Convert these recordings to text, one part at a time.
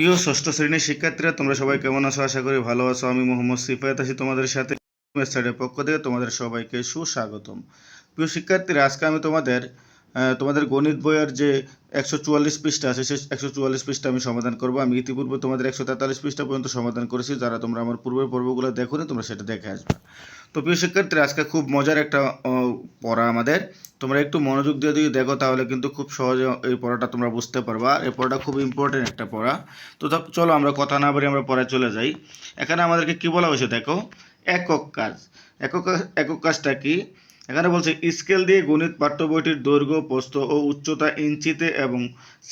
প্রিয় ষষ্ঠ শ্রেণির শিক্ষার্থীরা, তোমরা সবাই কেমন আছো? আশা করি ভালো আছো। আমি মোহাম্মদ সিফায়াত আছি তোমাদের সাথে। ওয়েবসাইটের পক্ষ থেকে তোমাদের সবাইকে সুস্বাগতম। প্রিয় শিক্ষার্থীরা, আজকে আমি তোমাদের তোমাদের গণিত বইয়ের যে একশো চুয়াল্লিশ পৃষ্ঠা আছে, সেই একশো চুয়াল্লিশ পৃষ্ঠা আমি সমাধান করব। আমি ইতিপূর্বে তোমাদের একশো তেতাল্লিশ পৃষ্ঠা পর্যন্ত সমাধান করেছি। যারা তোমরা আমার পূর্বের পর্বগুলো দেখো তোমরা সেটা দেখে আসবে। তো প্রিয় শিক্ষার্থীরা, আজকে খুব মজার একটা পড়া আমাদের। তোমরা একটু মনোযোগ দিয়ে যদি দেখো, তাহলে কিন্তু খুব সহজে এই পড়াটা তোমরা বুঝতে পারবা। এই পড়াটা খুব ইম্পর্টেন্ট একটা পড়া। তো চলো আমরা কথা না বলে আমরা পড়ায় চলে যাই। এখানে আমাদেরকে কি বলা হয়েছে দেখো? একক কাজ। একক একক কাজটা কি? এখানে বলছে স্কেল দিয়ে গণিত পাঠ্য বইটির দৈর্ঘ্য, প্রস্থ ও উচ্চতা ইঞ্চিতে এবং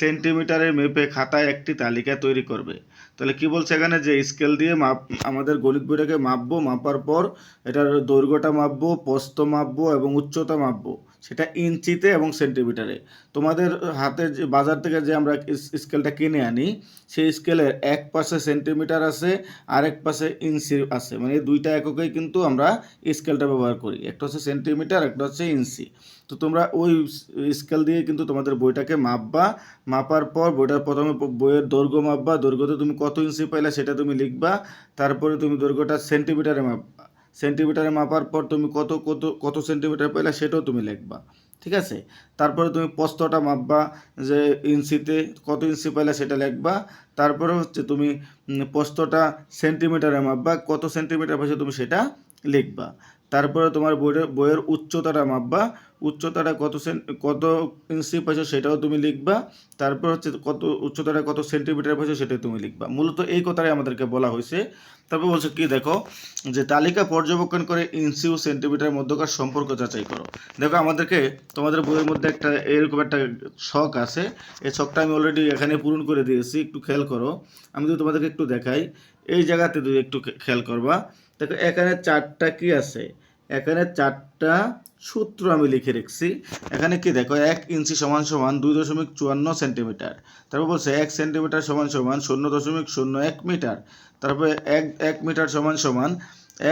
সেন্টিমিটারে মেপে খাতায় একটি তালিকা তৈরি করবে। তাহলে কি বলছে এখানে যে স্কেল দিয়ে মাপ, আমাদের গণিত বইটাকে মাপবো, মাপার পর এটার দৈর্ঘ্যটা মাপবো, প্রস্থ মাপবো এবং উচ্চতা মাপবো, সেটা ইঞ্চিতে এবং সেন্টিমিটারে। তোমাদের হাতে যে, বাজার থেকে যে আমরা স্কেলটা কিনে আনি, সেই স্কেলের এক পাশে সেন্টিমিটার আছে আর এক পাশে ইঞ্চি আছে। মানে দুইটা এককেই কিন্তু আমরা স্কেলটা ব্যবহার করি। একটা হচ্ছে সেন্টিমিটার, একটা হচ্ছে ইঞ্চি। তো তোমরা ওই স্কেল দিয়ে কিন্তু তোমাদের বইটাকে মাপবা। মাপার পর বইটার প্রথমে বইয়ের দৈর্ঘ্য মাপবা। দৈর্ঘ্যতে তুমি কত ইঞ্চি পাইলা সেটা তুমি লিখবা। তারপরে তুমি দৈর্ঘ্যটা সেন্টিমিটারে মাপবা সেন্টিমিটারে মাপার পর তুমি কত কত কত সেন্টিমিটার পাইলা সেটাও তুমি লিখবা। ঠিক আছে? তারপরে তুমি প্রস্তটা মাপবা যে ইঞ্চিতে কত ইঞ্চি পাইলা সেটা লিখবা। তারপরে হচ্ছে তুমি প্রস্তটা সেন্টিমিটারে মাপবা। কত সেন্টিমিটার পাইছো তুমি সেটা লিখবা। তারপরে তোমার বইয়ের বইয়ের উচ্চতাটা মাপবা। উচ্চতাটা কত সেন কত ইঞ্চি পাইছো সেটাও তুমি লিখবা। তারপর হচ্ছে কত উচ্চতাটা কত সেন্টিমিটার পাইছো সেটাও তুমি লিখবা। মূলত এই কথাটাই আমাদেরকে বলা হয়েছে। তারপর বলছে কি, দেখো, যে তালিকা পর্যবেক্ষণ করে ইঞ্চি ও সেন্টিমিটার মধ্যকার সম্পর্ক যাচাই করো। দেখো, আমাদেরকে তোমাদের বইয়ের মধ্যে একটা এরকম একটা শখ আছে। এই শখটা আমি অলরেডি এখানে পূরণ করে দিয়েছি। একটু খেয়াল করো। আমি যদি তোমাদেরকে একটু দেখাই, এই জায়গাতে যদি একটু খেয়াল করবা, দেখো, এখানে চারটা কি আছে? এখানে চারটা সূত্র আমি লিখে রেখেছি। এখানে কি দেখো, এক ইঞ্চি সমান সমান দুই দশমিক চুয়ান্ন সেন্টিমিটার। তারপর বলছে এক সেন্টিমিটার সমান সমান শূন্য দশমিক শূন্য এক মিটার। তারপরে এক এক মিটার সমান সমান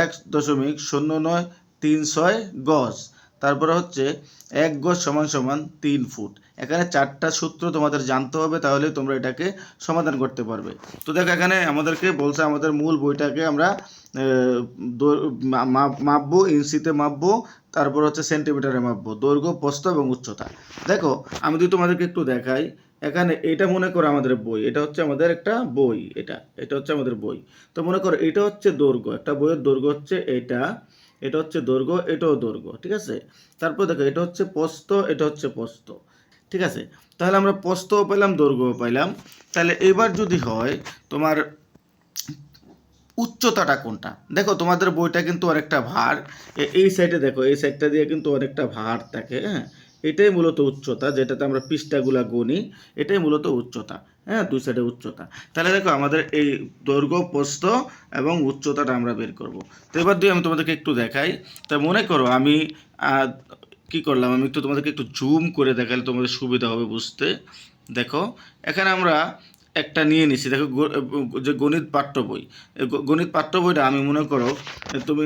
এক দশমিক শূন্য নয় তিন ছয় গজ। তারপরে হচ্ছে এক গজ সমান সমান তিন ফুট। এখানে চারটা সূত্র তোমাদের জানতে হবে, তাহলে তোমরা এটাকে সমাধান করতে পারবে। তো দেখো এখানে আমাদেরকে বলছে, আমাদের মূল বইটাকে আমরা মাপবো, ইঞ্চিতে মাপবো, তারপর হচ্ছে সেন্টিমিটারে মাপবো, দৈর্ঘ্য, প্রস্থ এবং উচ্চতা। দেখো, আমি যদি তোমাদেরকে একটু দেখাই, এখানে এটা মনে করো আমাদের বই, এটা হচ্ছে আমাদের একটা বই, এটা এটা হচ্ছে আমাদের বই। তো মনে করো, এটা হচ্ছে দৈর্ঘ্য, একটা বইয়ের দৈর্ঘ্য হচ্ছে এটা এটা হচ্ছে দৈর্ঘ্য, এটাও দৈর্ঘ্য, ঠিক আছে? তারপর দেখো, এটা হচ্ছে প্রস্থ, এটা হচ্ছে প্রস্থ। ঠিক আছে? তাহলে আমরা প্রস্থও পাইলাম দৈর্ঘ্যও পাইলাম তাহলে এবার যদি হয়, তোমার উচ্চতাটা কোনটা? দেখো, তোমাদের বইটা কিন্তু অনেকটা ভার। এই সাইডে দেখো, এই সাইডটা দিয়ে কিন্তু অনেকটা ভার থাকে হ্যাঁ? এটাই মূলত উচ্চতা, যেটাতে আমরা পৃষ্ঠাগুলা গুনি, এটাই মূলত উচ্চতা হ্যাঁ? দুই সাইডে উচ্চতা। তাহলে দেখো, আমাদের এই দৈর্ঘ্য, প্রস্থ এবং উচ্চতাটা আমরা বের করব। তো এবার দিয়ে আমি তোমাদেরকে একটু দেখাই। তা মনে করো, আমি কি করলাম? আমি একটু তোমাদেরকে একটু জুম করে দেখালে তোমাদের সুবিধা হবে বুঝতে। দেখো, এখানে আমরা একটা নিয়ে নিছি। দেখো যে গণিত পাঠ্য বই। গণিত পাঠ্য বইটা আমি মনে করো তুমি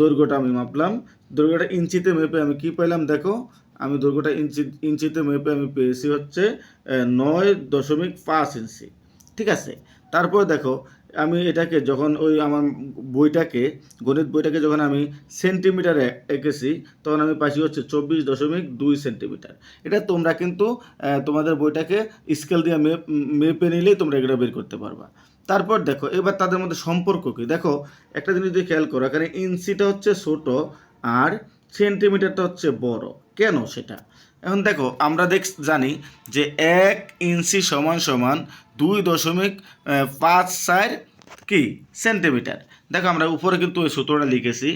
দৈর্ঘ্যটা আমি মাপলাম। দৈর্ঘ্যটা ইঞ্চিতে মেপে আমি কি পেলাম? দেখো, আমি দৈর্ঘ্যটা ইঞ্চি, ইঞ্চিতে মেপে আমি পেয়েছি হচ্ছে নয় দশমিক পাঁচ ইঞ্চি। ঠিক আছে? তারপর দেখো আমি এটাকে যখন ওই আমার বইটাকে, গণিত বইটাকে যখন আমি সেন্টিমিটারে এঁকেছি, তখন আমি পাইছি হচ্ছে চব্বিশ দশমিক দুই সেন্টিমিটার। এটা তোমরা কিন্তু তোমাদের বইটাকে স্কেল দিয়ে মেপে নিলেই তোমরা এটা বের করতে পারবা। তারপর দেখো, এবার তাদের মধ্যে সম্পর্ক কি? দেখো, একটা জিনিস যদি খেয়াল করো, এখানে ইঞ্চিটা হচ্ছে ছোট আর সেন্টিমিটারটা হচ্ছে বড়। কেন সেটা? এখন দেখো, আমরা দেখ, জানি যে এক ইঞ্চি সমান সমান দুই দশমিক পাঁচ চার কি? সেন্টিমিটার দেখো আমরা উপরে কিন্তু ওই সূত্রটা লিখেছি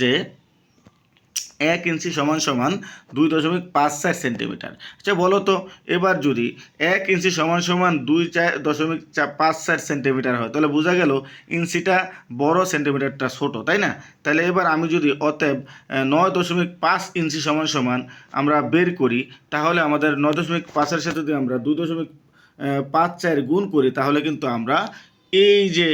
যে এক ইঞ্চি সমান সমান দুই দশমিক পাঁচ চার সেন্টিমিটার আচ্ছা বলো তো, এবার যদি এক ইঞ্চি সমান সমান দুই চার দশমিক পাঁচ চার সেন্টিমিটার হয়, তাহলে বোঝা গেল ইঞ্চিটা বড় সেন্টিমিটারটা ছোট, তাই না? তাহলে এবার আমি যদি অতএব নয় দশমিক পাঁচ ইঞ্চি সমান সমান আমরা বের করি, তাহলে আমাদের নয় দশমিক পাঁচের সাথে যদি আমরা দুই দশমিক পাঁচ চার গুণ করি, তাহলে কিন্তু আমরা এই যে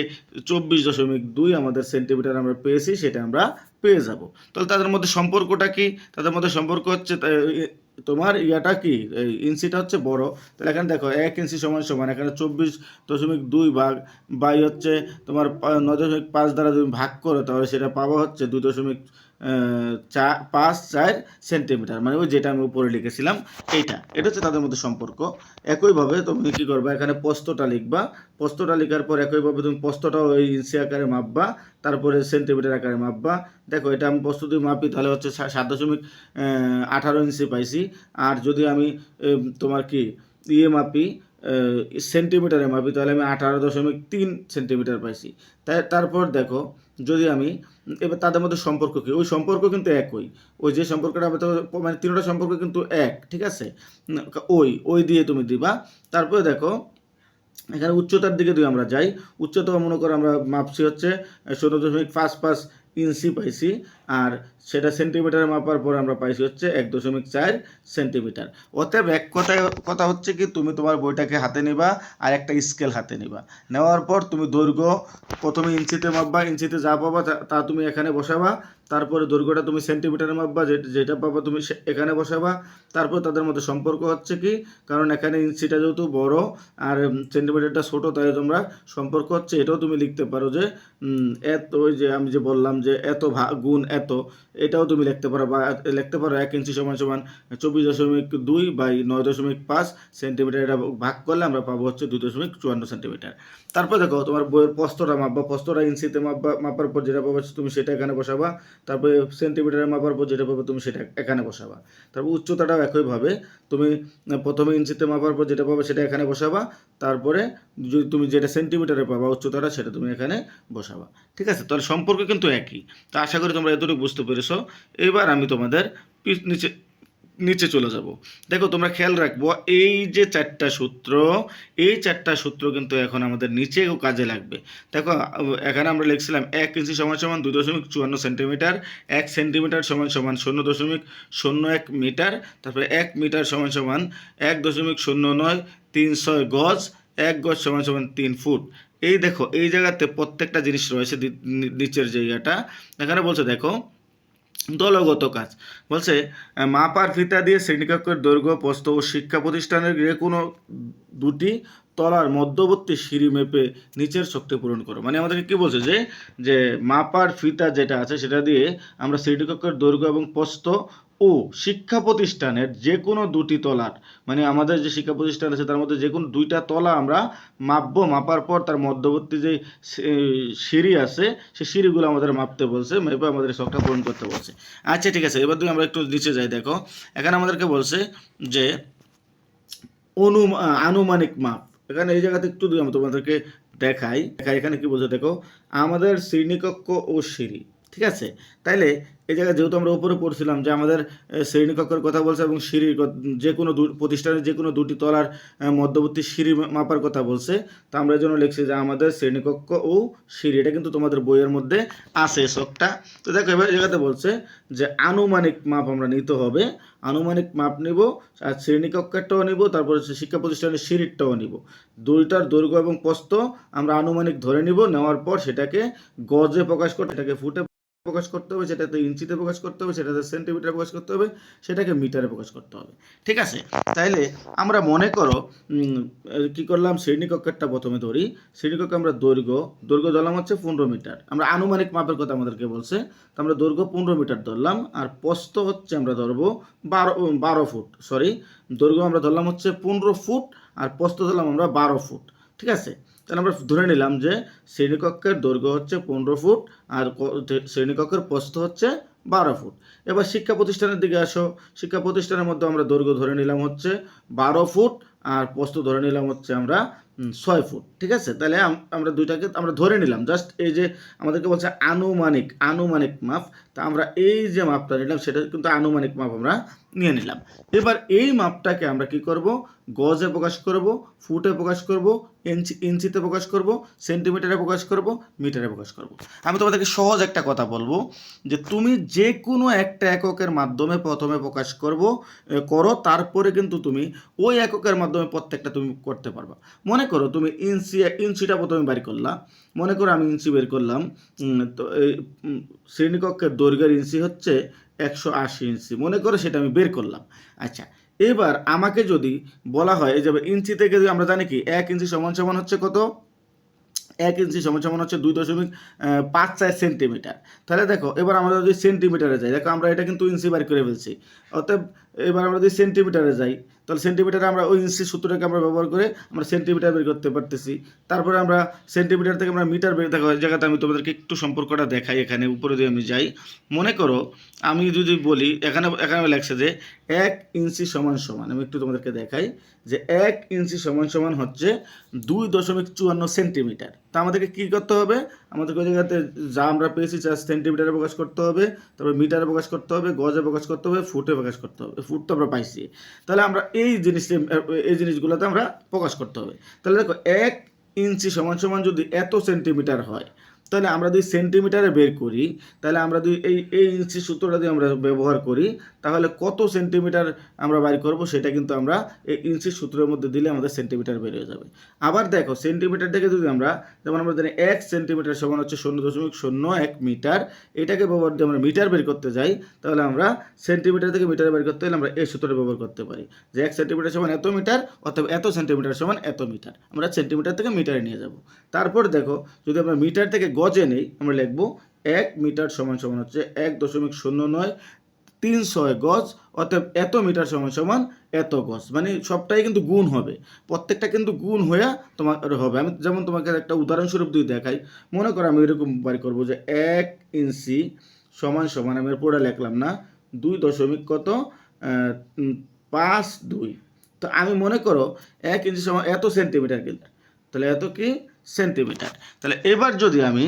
চব্বিশ দশমিক দুই আমাদের সেন্টিমিটার আমরা পেয়েছি, সেটা আমরা পেয়ে যাব। তাহলে তাদের মধ্যে সম্পর্কটা কি? তাদের মধ্যে সম্পর্ক হচ্ছে তোমার ইয়াটা কি? ইঞ্চিটা হচ্ছে বড়। তাহলে এখানে দেখো, এক ইঞ্চি সমান সমান, এখানে চব্বিশ দশমিক দুই ভাগ বাই হচ্ছে তোমার নয় দশমিক পাঁচ দ্বারা তুমি ভাগ করো, তাহলে সেটা পাবো হচ্ছে দুই দশমিক চা পাঁচ চার সেন্টিমিটার মানে ওই যেটা আমি উপরে লিখেছিলাম, এইটা। এটা হচ্ছে তাদের মধ্যে সম্পর্ক। একইভাবে তুমি কি করবা, এখানে পোস্তটা লিখবা। পোস্তটা লিখার পর একইভাবে তুমি পোস্তটাও ওই ইঞ্চি আকারে মাপবা, তারপরে সেন্টিমিটার আকারে মাপবা। দেখো, এটা আমি পোস্ত যদি মাপি, তাহলে হচ্ছে সাত দশমিক আঠারো ইঞ্চি পাইছি। আর যদি আমি তোমার কি ইয়ে মাপি সেন্টিমিটারে মাপি, তাহলে আমি আঠারো দশমিক তিন সেন্টিমিটার পাইছি। তাই তারপর দেখো, যদি আমি এবার তাদের মধ্যে সম্পর্ক কী? ওই সম্পর্ক কিন্তু একই। ওই যে সম্পর্কটা মানে তিনটা সম্পর্ক কিন্তু এক, ঠিক আছে? ওই ওই দিয়ে তুমি দিবা। তারপরে দেখো, এখানে উচ্চতার দিকে যদি আমরা যাই, উচ্চতা মনে করো আমরা মাপছি হচ্ছে শূন্য দশমিক পাঁচ পাঁচ ইঞ্চি পাইছি, আর সেটা সেন্টিমিটারে মাপার পর আমরা পাইছি হচ্ছে এক দশমিক চার সেন্টিমিটার অতএব এক কথায় কথা হচ্ছে কি, তুমি তোমার বইটাকে হাতে নিবা আর একটা স্কেল হাতে নিবা। নেওয়ার পর তুমি দৈর্ঘ্য প্রথমে ইঞ্চিতে মাপবা, ইঞ্চিতে যা পাবা তা- তুমি এখানে বসাবা। তারপরে দৈর্ঘ্যটা তুমি সেন্টিমিটারে মাপবা যেটা পাবা তুমি এখানে বসাবা। তারপর তাদের মধ্যে সম্পর্ক হচ্ছে কি? কারণ এখানে ইঞ্চিটা যেহেতু বড় আর সেন্টিমিটারটা ছোট, তাই তোমরা সম্পর্ক হচ্ছে এটাও তুমি লিখতে পারো যে এত ওই যে আমি যে বললাম যে এত গুণ এত, এটাও তুমি লিখতে পারো বা লিখতে পারো এক ইঞ্চি সমান সমান চব্বিশ দশমিক দুই বাই নয় দশমিক পাঁচ সেন্টিমিটার এটা ভাগ করলে আমরা পাবো হচ্ছে দুই দশমিক চুয়ান্ন সেন্টিমিটার তারপর দেখো তোমার বইয়ের প্রস্তটা মাপবা প্রস্তটা ইঞ্চিতে মাপবা, মাপার পর যেটা পাবো তুমি সেটা এখানে বসাবা। তারপরে সেন্টিমিটারে মাপার পর যেটা পাবে তুমি সেটা এখানে বসাবা। তারপর উচ্চতাটাও একইভাবে, তুমি প্রথমে ইঞ্চিতে মাপার পর যেটা পাবে সেটা এখানে বসাবা, তারপরে যদি তুমি যেটা সেন্টিমিটারে পাবা উচ্চতাটা সেটা তুমি এখানে বসাবা। ঠিক আছে? তাহলে সম্পর্ক কিন্তু একই। তা আশা করি তোমরা এতটুকু বুঝতে পেরেছ। এবার আমি তোমাদের নিচে নিচে চলে যাব। দেখো, তোমরা খেয়াল রাখব, এই যে চারটা সূত্র, এই চারটা সূত্র কিন্তু এখন আমাদের নিচেও কাজে লাগবে। দেখো, এখানে আমরা লিখছিলাম এক ইঞ্চি সমান সমান দুই দশমিক চুয়ান্ন সেন্টিমিটার, এক সেন্টিমিটার সমান সমান শূন্য দশমিক শূন্য এক মিটার, তারপরে এক মিটার সমান সমান এক দশমিক শূন্য নয় তিন ছয় গজ, এক গজ সমান সমান তিন ফুট। এই দেখো, এই জায়গাতে প্রত্যেকটা জিনিস রয়েছে নিচের জায়গাটা। এখানে বলছে, দেখো দলগত কাজ। বলছে মাপার ফিতা দিয়ে শ্রেণীকক্ষের দৈর্ঘ্য, প্রস্থ ও শিক্ষা প্রতিষ্ঠানের যে কোনো দুটি তলার মধ্যবর্তী সিঁড়ি মেপে নিচের শক্তি পূরণ করো। মানে আমাদেরকে কি বলছে যে যে মাপার ফিতা যেটা আছে, সেটা দিয়ে আমরা শ্রেণীকক্ষের দৈর্ঘ্য এবং প্রস্থ ও শিক্ষা প্রতিষ্ঠানের যে কোনো দুটি তলার মানে আমাদের যে শিক্ষা প্রতিষ্ঠান আছে তার মধ্যে যে কোনো দুইটা তলা আমরা মাপবো, মাপার পর তার মধ্যবর্তী যে সিঁড়ি আছে সেই সিঁড়িগুলো আমাদের মাপতে বলছে, মেপে আমাদের শখটা পূরণ করতে বলছে। আচ্ছা ঠিক আছে, এবার তুমি আমরা একটু নিচে যাই, দেখো। এখানে আমাদেরকে বলছে যে অনু আনুমানিক মাপ। এখানে এই জায়গাতে একটু আমি তোমাদেরকে দেখাই দেখাই এখানে কি বলছে, দেখো, আমাদের শ্রেণীকক্ষ ও সিঁড়ি, ঠিক আছে? তাইলে এই জায়গায় যেহেতু আমরা উপরে পড়ছিলাম যে আমাদের শ্রেণীকক্ষের কথা বলছে এবং সিঁড়ির যে কোনো প্রতিষ্ঠানের যে কোনো দুটি তলার মধ্যবর্তী সিঁড়ি মাপার কথা বলছে, তো আমরা জন্য লিখছি যে আমাদের শ্রেণীকক্ষ ও সিঁড়ি, এটা কিন্তু তোমাদের বইয়ের মধ্যে আছে শখটা তো দেখো, এবার জায়গাতে বলছে যে আনুমানিক মাপ আমরা নিতে হবে, আনুমানিক মাপ নিব, আর শ্রেণীকক্ষেরটাও নিব, তারপর হচ্ছে শিক্ষা প্রতিষ্ঠানের সিঁড়িরটাও নিব। দুইটার দৈর্ঘ্য এবং প্রস্থ আমরা আনুমানিক ধরে নিব, নেওয়ার পর সেটাকে গজে প্রকাশ করে এটাকে ফুটে প্রকাশ করতে হবে সেটাতে ইঞ্চিতে প্রকাশ করতে হবে, সেটাতে সেন্টিমিটারে প্রকাশ করতে হবে, সেটাকে মিটারে প্রকাশ করতে হবে। ঠিক আছে? তাইলে আমরা মনে করো কি করলাম? শ্রেণীকক্ষেরটা প্রথমে ধরি। শ্রেণীকক্ষে আমরা দৈর্ঘ্য দৈর্ঘ্য ধরলাম হচ্ছে পনেরো মিটার। আমরা আনুমানিক মাপের কথা আমাদেরকে বলছে। তো আমরা দৈর্ঘ্য পনেরো মিটার ধরলাম, আর প্রস্থ হচ্ছে আমরা ধরবো বারো বারো ফুট সরি দৈর্ঘ্য আমরা ধরলাম হচ্ছে পনেরো ফুট, আর প্রস্থ ধরলাম আমরা বারো ফুট। ঠিক আছে? তাহলে আমরা ধরে নিলাম যে শ্রেণীকক্ষের দৈর্ঘ্য হচ্ছে পনেরো ফুট আর শ্রেণীকক্ষের প্রস্থ হচ্ছে বারো ফুট। এবার শিক্ষা প্রতিষ্ঠানের দিকে আসো। শিক্ষা প্রতিষ্ঠানের মধ্যে আমরা দৈর্ঘ্য ধরে নিলাম হচ্ছে বারো ফুট আর প্রস্থ ধরে নিলাম হচ্ছে আমরা ছয় ফুট। ঠিক আছে? তাহলে আমরা দুইটাকে আমরা ধরে নিলাম। জাস্ট এই যে আমাদেরকে বলছে আনুমানিক আনুমানিক মাপ। তা আমরা এই যে মাপটা নিলাম, সেটা কিন্তু আনুমানিক মাপ আমরা নিয়ে নিলাম। এবার এই মাপটাকে আমরা কি করব? গজে প্রকাশ করব, ফুটে প্রকাশ করব, ইঞ্চি, ইঞ্চিতে প্রকাশ করব, সেন্টিমিটারে প্রকাশ করব, মিটারে প্রকাশ করব। আমি তোমাদেরকে সহজ একটা কথা বলব যে তুমি যে কোনো একটা এককের মাধ্যমে প্রথমে প্রকাশ করব করো, তারপরে কিন্তু তুমি ওই এককের মাধ্যমে প্রত্যেকটা তুমি করতে পারবা। মনে করো তুমি ইঞ্চি, ইঞ্চিটা প্রথমে বের করলা, মনে করো আমি ইঞ্চি বের করলাম তো এই শ্রেণীকক্ষের দৈর্ঘ্যের ইঞ্চি হচ্ছে একশো আশি ইঞ্চি মনে করে সেটা আমি বের করলাম। আচ্ছা এবার আমাকে যদি বলা হয়, এই যে ইঞ্চি থেকে যদি আমরা জানি কি, এক ইঞ্চি সমান সমান হচ্ছে কত? এক ইঞ্চি সমান সমান হচ্ছে দুই দশমিক পাঁচ চার সেন্টিমিটার তাহলে দেখো, এবার আমরা যদি সেন্টিমিটারে যাই, দেখো আমরা এটা কিন্তু ইঞ্চি বার করে ফেলছি। অতএব এবার আমরা যদি সেন্টিমিটারে যাই তাহলে সেন্টিমিটারে আমরা ওই ইঞ্চি সূত্রটাকে আমরা ব্যবহার করে আমরা সেন্টিমিটার বের করতে পারতেছি। তারপরে আমরা সেন্টিমিটার থেকে আমরা মিটার বের দেখো জায়গাতে আমি তোমাদেরকে একটু সম্পর্কটা দেখাই, এখানে উপরে দিয়ে আমি যাই। মনে করো আমি যদি বলি, এখানে এখানে লেখছে যে এক ইঞ্চি সমান সমান, আমি একটু তোমাদেরকে দেখাই যে এক ইঞ্চি সমান সমান হচ্ছে দুই দশমিক চুয়ান্ন সেন্টিমিটার তা আমাদেরকে কী করতে হবে? আমাদেরকে ওই জায়গাতে যা আমরা পেয়েছি, যা সেন্টিমিটারে প্রকাশ করতে হবে, তারপর মিটারে প্রকাশ করতে হবে, গজে প্রকাশ করতে হবে, ফুটে প্রকাশ করতে হবে, ফুট তো আমরা পাইছি। তাহলে আমরা এই জিনিসটি এই জিনিসগুলোতে আমরা প্রকাশ করতে হবে। তাহলে দেখো, এক ইঞ্চি সমান সমান যদি এত সেন্টিমিটার হয়, তাহলে আমরা যদি সেন্টিমিটারে বের করি, তাহলে আমরা যদি এই এই ইঞ্চি সূত্রটা যদি আমরা ব্যবহার করি তাহলে কত সেন্টিমিটার আমরা বাইর করব সেটা কিন্তু আমরা এই ইঞ্চি সূত্রের মধ্যে দিলে আমাদের সেন্টিমিটার বের হয়ে যাবে। আবার দেখো সেন্টিমিটার থেকে যদি আমরা যেমন আমরা জানি এক সেন্টিমিটার সমান হচ্ছে শূন্য দশমিক শূন্য এক মিটার, এটাকে ব্যবহার যদি আমরা মিটার বের করতে যাই, তাহলে আমরা সেন্টিমিটার থেকে মিটার বের করতে হলে আমরা এই সূত্রটা ব্যবহার করতে পারি। যে এক সেন্টিমিটার সমান এত মিটার অথবা এত সেন্টিমিটার সমান এত মিটার, আমরা সেন্টিমিটার থেকে মিটারে নিয়ে যাব। তারপর দেখো যদি আমরা মিটার থেকে গজে নেই, আমরা লিখব এক মিটার সমান সমান হচ্ছে এক দশমিক শূন্য নয় তিন ছয় গজ, অতএব এত মিটার সমান সমান এত গজ। মানে সবটাই কিন্তু গুণ হবে। প্রত্যেকটা কিন্তু গুণ হয়ে তোমার হবে। আমি যেমন তোমাকে একটা উদাহরণস্বরূপ দিয়ে দেখাই। মনে করো আমি এরকম বাড়ি করব যে এক ইঞ্চি সমান সমান, আমি পুরোটা লিখলাম না, দুই দশমিক কত? পাঁচ দুই। তো আমি মনে করো এক ইঞ্চি সমান এত সেন্টিমিটার কিন্তু তাহলে এত কি? সেন্টিমিটার। তাহলে এবার যদি আমি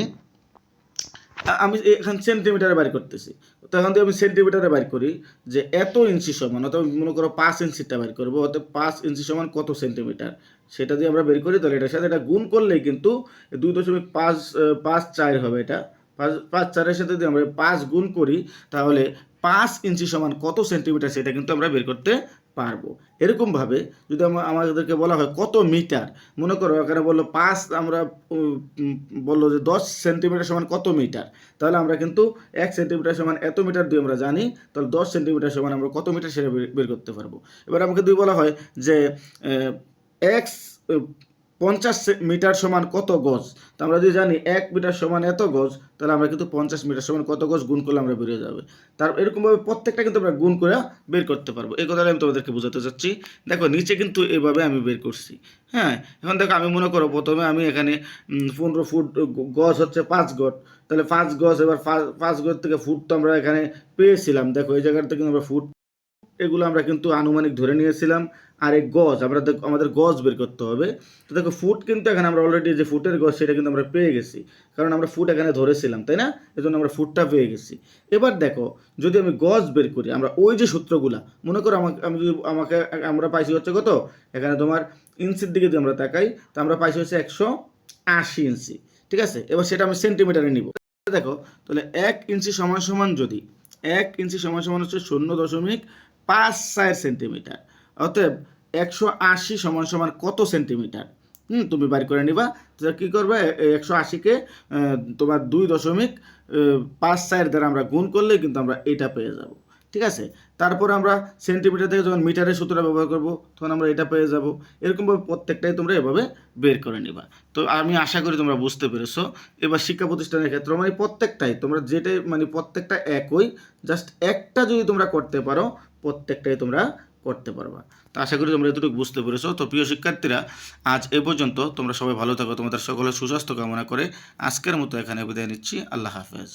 আমি এখান সেন্টিমিটারে বাইর করতেছি। তো এখন যদি আমি সেন্টিমিটারে বাইর করি, যে এত ইঞ্চি সমান, অথবা মনে করো পাঁচ ইঞ্চিটা বাইর করব অর্থাৎ পাঁচ ইঞ্চি সমান কত সেন্টিমিটার সেটা দিয়ে আমরা বের করি, তাহলে এটার সাথে এটা গুণ করলেই কিন্তু দুই দশমিক পাঁচ পাঁচ চার হবে এটা। পাঁচ পাঁচ চারের সাথে যদি আমরা পাঁচ গুণ করি, তাহলে পাঁচ ইঞ্চি সমান কত সেন্টিমিটার সেটা কিন্তু আমরা বের করতে পারব। এরকমভাবে যদি আমাদেরকে বলা হয় কত মিটার, মনে করো এখানে বলল পাঁচ, আমরা বলল যে দশ সেন্টিমিটার সমান কত মিটার, তাহলে আমরা কিন্তু এক সেন্টিমিটার সমান এত মিটার দিয়ে আমরা জানি, তাহলে দশ সেন্টিমিটার সমান আমরা কত মিটার সেটা বের করতে পারব। এবার আমাকে দুই বলা হয় যে এক্স পঞ্চাশ মিটার সমান কত গজ? তো আমরা যদি জানি এক মিটার সমান এত গজ, তাহলে আমরা কিন্তু পঞ্চাশ মিটার সমান কত গজ গুণ করলে আমরা বেরিয়ে যাবে। তার এরকমভাবে প্রত্যেকটা কিন্তু আমরা গুণ করে বের করতে পারব। এই কথাটা আমি তোমাদেরকে বোঝাতে চাচ্ছি। দেখো, নিচে কিন্তু এভাবে আমি বের করছি। হ্যাঁ এখন দেখো, আমি মনে করো প্রথমে আমি এখানে পনেরো ফুট গজ হচ্ছে পাঁচ গজ। তাহলে পাঁচ গজ, এবার পাঁচ- গজ থেকে ফুট তো আমরা এখানে পেয়েছিলাম। দেখো, এই জায়গাটা কিন্তু আমরা ফুট, এগুলো আমরা কিন্তু আনুমানিক ধরে নিয়েছিলাম। আর এই গজ আমরা আমাদের গজ বের করতে হবে। তো দেখো ফুট কিন্তু এখানে আমরা অলরেডি যে ফুটের গজ সেটা কিন্তু আমরা পেয়ে গেছি। কারণ আমরা ফুট এখানে ধরেছিলাম, তাই না? এজন্য আমরা ফুটটা পেয়ে গেছি। এবার দেখো, যদি আমি গজ বের করি, আমরা ওই যে সূত্রগুলা, মনে করো আমাকে, আমি যদি আমাকে, আমরা পাইছি হচ্ছে কত? এখানে তোমার ইঞ্চির দিকে যদি আমরা তাকাই, তো আমরা পাইছি হচ্ছে একশো আশি ইঞ্চি, ঠিক আছে? এবার সেটা আমি সেন্টিমিটারে নিব। দেখো, তাহলে এক ইঞ্চি সমান সমান যদি, এক ইঞ্চি সমান সমান হচ্ছে শূন্য দশমিক পাঁচ চার সেন্টিমিটার অতএব একশো আশি সমান সমান কত সেন্টিমিটার? হুম, তুমি বাড়ি করে নিবা। তো কী করবে? একশো আশিকে তোমার দুই দশমিক পাঁচ চার দ্বারা আমরা গুণ করলে কিন্তু আমরা এটা পেয়ে যাব। ঠিক আছে? তারপর আমরা সেন্টিমিটার থেকে যখন মিটারের সূত্রটা ব্যবহার করব, তখন আমরা এটা পেয়ে যাব। এরকমভাবে প্রত্যেকটাই তোমরা এভাবে বের করে নিবা। তো আমি আশা করি তোমরা বুঝতে পেরেছ। এবার শিক্ষা প্রতিষ্ঠানের ক্ষেত্রে মানে প্রত্যেকটাই, তোমরা যেটাই মানে প্রত্যেকটা একই, জাস্ট একটা যদি তোমরা করতে পারো, প্রত্যেকটাই তোমরা করতে পারবা। তো আশা করি তোমরা এতটুকু বুঝতে পেরেছ। তো প্রিয় শিক্ষার্থীরা, আজ এ পর্যন্ত তোমরা সবাই ভালো থাকো, তোমাদের সকলের সুস্বাস্থ্য কামনা করে আজকের মতো এখানে বিদায় নিচ্ছি। আল্লাহ হাফেজ।